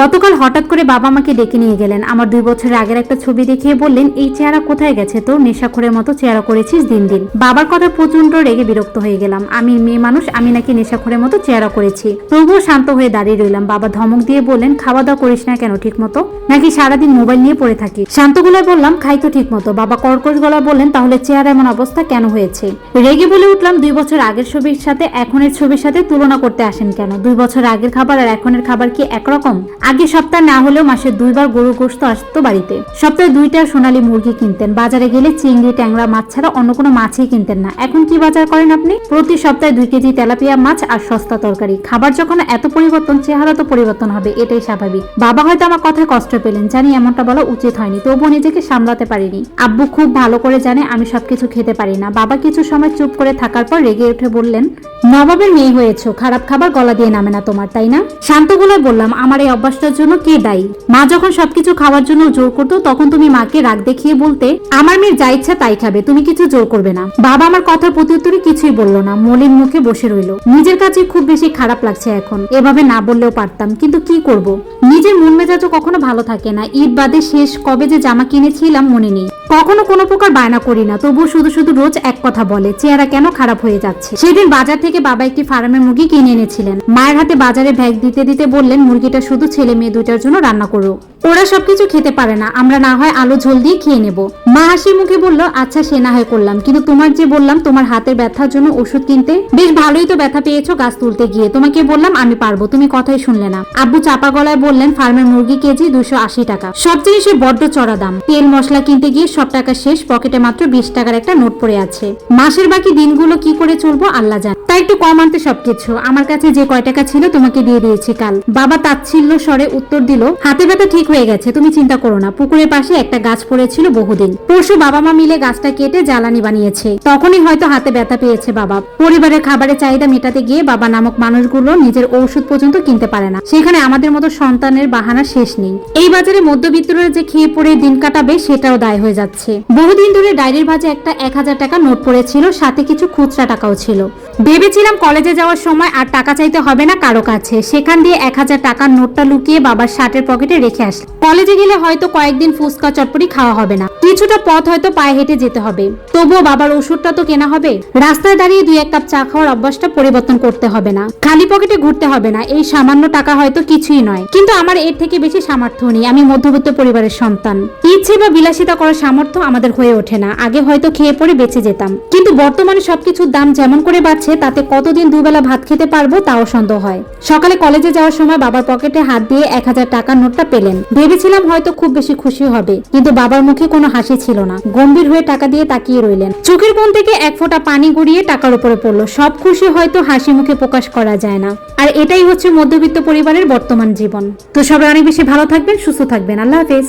গতকাল হঠাৎ করে বাবা আমাকে ডেকে নিয়ে গেলেন। আমার দুই বছরের আগের একটা ছবি দেখিয়ে বললেন, এই চেহারা কোথায় গেছে তোর? নেশাখোরের মতো চেহারা করেছিস দিন দিন। বাবার কথা প্রচণ্ড রেগে বিরক্ত হয়ে গেলাম। আমি মেয়ে মানুষ, আমি নাকি নেশাখোরের মতো চেহারা করেছি। তবুও শান্ত হয়ে দাঁড়িয়ে রইলাম। বাবা ধমক দিয়ে বললেন খাওয়া দাওয়া করিস না কেন, ঠিক মতো? নাকি সারাদিন মোবাইল নিয়ে পড়ে থাকি? শান্ত গলায় বললাম, খাই তো ঠিক মতো। বাবা কর্কশ গলায় বললেন, তাহলে চেহারা এমন অবস্থা কেন হয়েছে? রেগে বলে উঠলাম, দুই বছর আগের ছবির সাথে, এখনের ছবির সাথে তুলনা করতে আসেন কেন? দুই বছর আগের খাবার আর এখনের খাবার কি একরকম? আগে সপ্তাহ না হলেও মাসে দুইবার গরুর গোস্ত আসতো বাড়িতে। সপ্তাহে দুইটা সোনালী মুরগি কিনতেন। বাজারে গেলে চিংড়ি, ট্যাংরা মাছ ছাড়া অন্য কোনো মাছই কিনতেন না। এখন কি বাজার করেন আপনি? প্রতি সপ্তাহে দুই কেজি তেলাপিয়া মাছ আর সস্তা তরকারি। খাবার যখন এত পরিবর্তন, চেহারা তো পরিবর্তন হবে, এটাই স্বাভাবিক। বাবা হয়তো আমার কথায় কষ্ট পেলেন। জানি এমনটা বলা উচিত হয়নি, তবুও নিজেকে সামলাতে পারিনি। আব্বু খুব ভালো করে জানে, আমি সবকিছু খেতে পারি না। বাবা কিছু সময় চুপ করে থাকার পর রেগে উঠে বললেন, নবাবের মেয়ে হয়েছো, খারাপ খাবার গলা দিয়ে নামে না তোমার, তাই না? শান্ত গলায় বললাম, আমার এই অভ্যাসটার জন্য কে দায়ী? মা যখন সবকিছু খাওয়ার জন্য জোর করতো, তখন তুমি মাকে রাগ দেখিয়ে বলতে, আমার মেয়ের যা ইচ্ছা তাই খাবে, তুমি কিছু জোর করবে না। বাবা আমার কথার প্রত্যুত্তরে কিছুই বলল না, মলিন মুখে বসে রইল। নিজের কাছে খুব বেশি খারাপ লাগছে এখন, এভাবে না বললেও পারতাম, কিন্তু কি করব? নিজের মন মেজাজও কখনো ভালো থাকে না। ঈদ বাদে শেষ কবে যে জামা কিনেছিলাম মনে নেই। কখনো কোনো প্রকার বায়না করি না। তবুও শুধু শুধু রোজ এক কথা বলে, চেহারা কেন খারাপ হয়ে যাচ্ছে? সেদিন বাজার থেকে বাবা একটি ফার্মের মুরগি কিনে এনেছিলেন। মায়ের হাতে বাজারে ব্যাগ দিতে দিতে বললেন, মুরগিটা শুধু ছেলে মেয়ে দুইটার জন্য রান্না করো। ওরা সবকিছু খেতে পারে না। আমরা না হয় আলু ঝোল দিয়ে খেয়ে নেব। মা হাসি মুখে বলল আচ্ছা সে না হয় করলাম। কিন্তু তোমার যে বললাম, তোমার হাতের ব্যথার জন্য ওষুধ কিনতে? বেশ ভালোই তো ব্যথা পেয়েছ গাছ তুলতে গিয়ে। তোমাকে বললাম, আমি পারব। তুমি কথাই শুনলে না। আব্বু চাপা গলায় বললেন, ফার্মের মুরগি কেজি দুশো আশি টাকা। সব জিনিসে বড্ড চড়া দাম। তেল মশলা কিনতে গিয়ে সব টাকা শেষ পকেটে মাত্র বিশ টাকার একটা নোট পড়ে আছে। মাসের বাকি দিনগুলো কি করে চলবো, আল্লাহ জান। তাই একটু কম আনতে সবকিছু। আমার কাছে যে কয় টাকা ছিল তোমাকে দিয়ে দিয়েছি কাল। বাবা তাচ্ছিল্য স্বরে উত্তর দিল, হাতে ব্যথা ঠিক হয়ে গেছে, তুমি চিন্তা করো না। পুকুরের পাশে একটা গাছ পড়েছিল বহুদিন। পরশু বাবা মা মিলে গাছটা কেটে জ্বালানি বানিয়েছে। তখনই হয়তো হাতে ব্যথা পেয়েছে বাবা। পরিবারের খাবারের চাহিদা মেটাতে গিয়ে বাবা নামক মানুষগুলো নিজের ঔষধ পর্যন্ত কিনতে পারে না। সেখানে আমাদের মতো সন্তানের বাহানা শেষ নেই। এই বাজারে মধ্যবিত্তরা যে খেয়ে পড়ে দিন কাটাবে, সেটাও দায় হয়ে যাচ্ছে। বহুদিন ধরে ডায়েরির ভাজে একটা এক হাজার টাকা নোট পড়েছিল, সাথে কিছু খুচরা টাকাও ছিল। ভেবেছিলাম কলেজে যাওয়ার সময় আর টাকা চাইতে হবে না কারও কাছে। সেখান দিয়ে এক হাজার টাকার নোটটা লুকিয়ে বাবার শার্টের পকেটে রেখে আসলাম। কলেজে গেলে হয়তো কয়েকদিন ফুচকা চটপটি খাওয়া হবে না। কিছুটা পথ হয়তো পায়ে হেঁটে যেতে হবে। তবুও বাবার ওষুধটা তো কেনা হবে। রাস্তায় দাঁড়িয়ে দুই এক কাপ চা খাওয়ার অভ্যাসটা পরিবর্তন করতে হবে না। খালি পকেটে ঘুরতে হবে না। এই সামান্য টাকা হয়তো কিছুই নয়। কিন্তু আমার এর থেকে বেশি সামর্থ্য নেই। আমি মধ্যবিত্ত পরিবারের সন্তান। ইচ্ছে বা বিলাসিতা করার সামর্থ্য আমাদের হয়ে ওঠে না। আগে হয়তো খেয়ে পড়ে বেঁচে যেতাম। কিন্তু বর্তমানে সবকিছুর দাম যেমন করে বাড়ছে তাতে কতদিন দুবেলা ভাত খেতে পারব তাও সন্দেহ হয়। সকালে কলেজে যাওয়ার সময় বাবার পকেটে হাত দিয়ে এক হাজার টাকার নোটটা পেলেন। ভেবেছিলাম হয়তো খুব বেশি খুশি হবে, কিন্তু বাবার মুখে কোনো হাসি ছিল না। গম্ভীর হয়ে টাকা দিয়ে তাকিয়ে রইলেন। চোখের কোণ থেকে এক ফোঁটা পানি গড়িয়ে টাকার উপরে পড়ল। সব খুশি হয়তো হাসি মুখে প্রকাশ করা যায় না। আর এটাই হচ্ছে মধ্যবিত্ত পরিবারের বর্তমান জীবন। তো সবাই অনেক বেশি ভালো থাকবেন, সুস্থ থাকবেন। আল্লাহ হাফেজ।